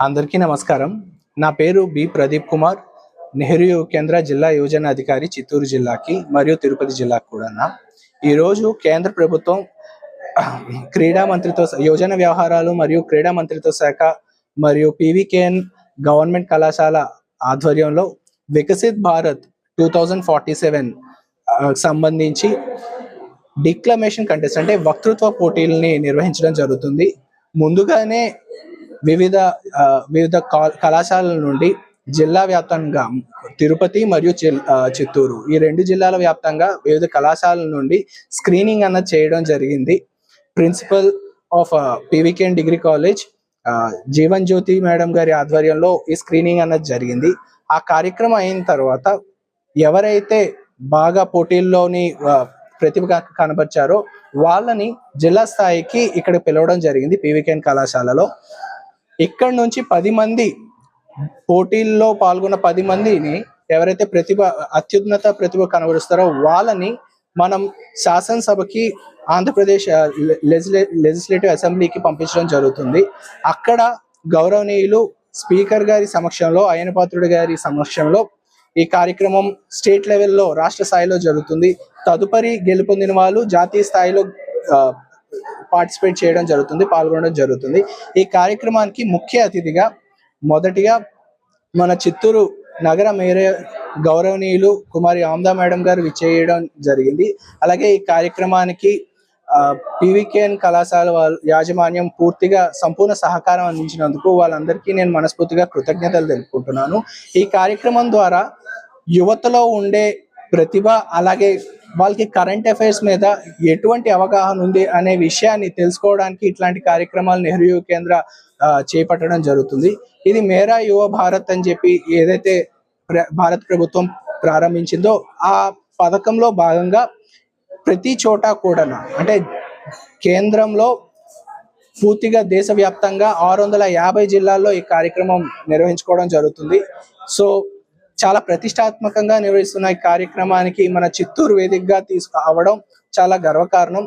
అందరికీ నమస్కారం. నా పేరు బి ప్రదీప్ కుమార్. నెహ్రూ యువ కేంద్ర జిల్లా యువజన అధికారి చిత్తూరు జిల్లాకి మరియు తిరుపతి జిల్లాకు కూడా ఈరోజు కేంద్ర ప్రభుత్వం క్రీడా మంత్రిత్వ యువజన వ్యవహారాలు మరియు క్రీడా మంత్రిత్వ శాఖ మరియు పీవీకేఎన్ గవర్నమెంట్ కళాశాల ఆధ్వర్యంలో Viksit Bharat two thousand forty seven సంబంధించి డిక్లమేషన్ కంటెస్ట్ అంటే వక్తృత్వ పోటీలని నిర్వహించడం జరుగుతుంది. ముందుగానే వివిధ వివిధ కళాశాలల నుండి జిల్లా వ్యాప్తంగా తిరుపతి మరియు చిత్తూరు ఈ రెండు జిల్లాల వ్యాప్తంగా వివిధ కళాశాలల నుండి స్క్రీనింగ్ అన్నది చేయడం జరిగింది. Principal of PVKN degree college Jeevan Jyothi madam గారి ఆధ్వర్యంలో ఈ స్క్రీనింగ్ అన్నది జరిగింది. ఆ కార్యక్రమం అయిన తర్వాత ఎవరైతే బాగా పోటీల్లోని ప్రతిభగా ప్రతిభ వాళ్ళని జిల్లా స్థాయికి ఇక్కడ పిలవడం జరిగింది పీవీకేఎన్ కళాశాలలో. ఇక్కడ నుంచి పది మంది పోటీల్లో పాల్గొన్న పది మందిని ఎవరైతే ప్రతిభ అత్యున్నత ప్రతిభ కనబరుస్తారో వాళ్ళని మనం శాసనసభకి ఆంధ్రప్రదేశ్ లెజిస్లేటివ్ అసెంబ్లీకి పంపించడం జరుగుతుంది. అక్కడ గౌరవనీయులు స్పీకర్ గారి సమక్షంలో అయ్యనపాత్రుడు గారి సమక్షంలో ఈ కార్యక్రమం స్టేట్ లెవెల్లో రాష్ట్ర స్థాయిలో జరుగుతుంది. తదుపరి గెలుపొందిన వాళ్ళు జాతీయ స్థాయిలో పార్టిసిపేట్ చేయడం జరుగుతుంది పాల్గొనడం జరుగుతుంది. ఈ కార్యక్రమానికి ముఖ్య అతిథిగా మొదటిగా మన చిత్తూరు నగర మేయర్ గౌరవనీయులు కుమారి ఆమ్దా మేడం గారు విచ్చేయడం జరిగింది. అలాగే ఈ కార్యక్రమానికి పీవీకేఎన్ కళాశాల వాళ్ళ యాజమాన్యం పూర్తిగా సంపూర్ణ సహకారం అందించినందుకు వాళ్ళందరికీ నేను మనస్ఫూర్తిగా కృతజ్ఞతలు తెలుపుకుంటున్నాను. ఈ కార్యక్రమం ద్వారా యువతలో ఉండే ప్రతిభ అలాగే వాళ్ళకి కరెంట్ అఫైర్స్ మీద ఎటువంటి అవగాహన ఉంది అనే విషయాన్ని తెలుసుకోవడానికి ఇట్లాంటి కార్యక్రమాలు నెహ్రూ యువ కేంద్ర చేపట్టడం జరుగుతుంది. ఇది మేరా యువ భారత్ అని చెప్పి ఏదైతే ప్ర- భారత ప్రభుత్వం ప్రారంభించిందో ఆ పథకంలో భాగంగా ప్రతి చోట కూడా అంటే కేంద్రంలో పూర్తిగా దేశవ్యాప్తంగా ఆరు వందల యాభై జిల్లాల్లో ఈ కార్యక్రమం నిర్వహించుకోవడం జరుగుతుంది. సో చాలా ప్రతిష్టాత్మకంగా నిర్వహిస్తున్న ఈ కార్యక్రమానికి మన చిత్తూరు వేదికగా తీసుకు అవడం చాలా గర్వకారణం.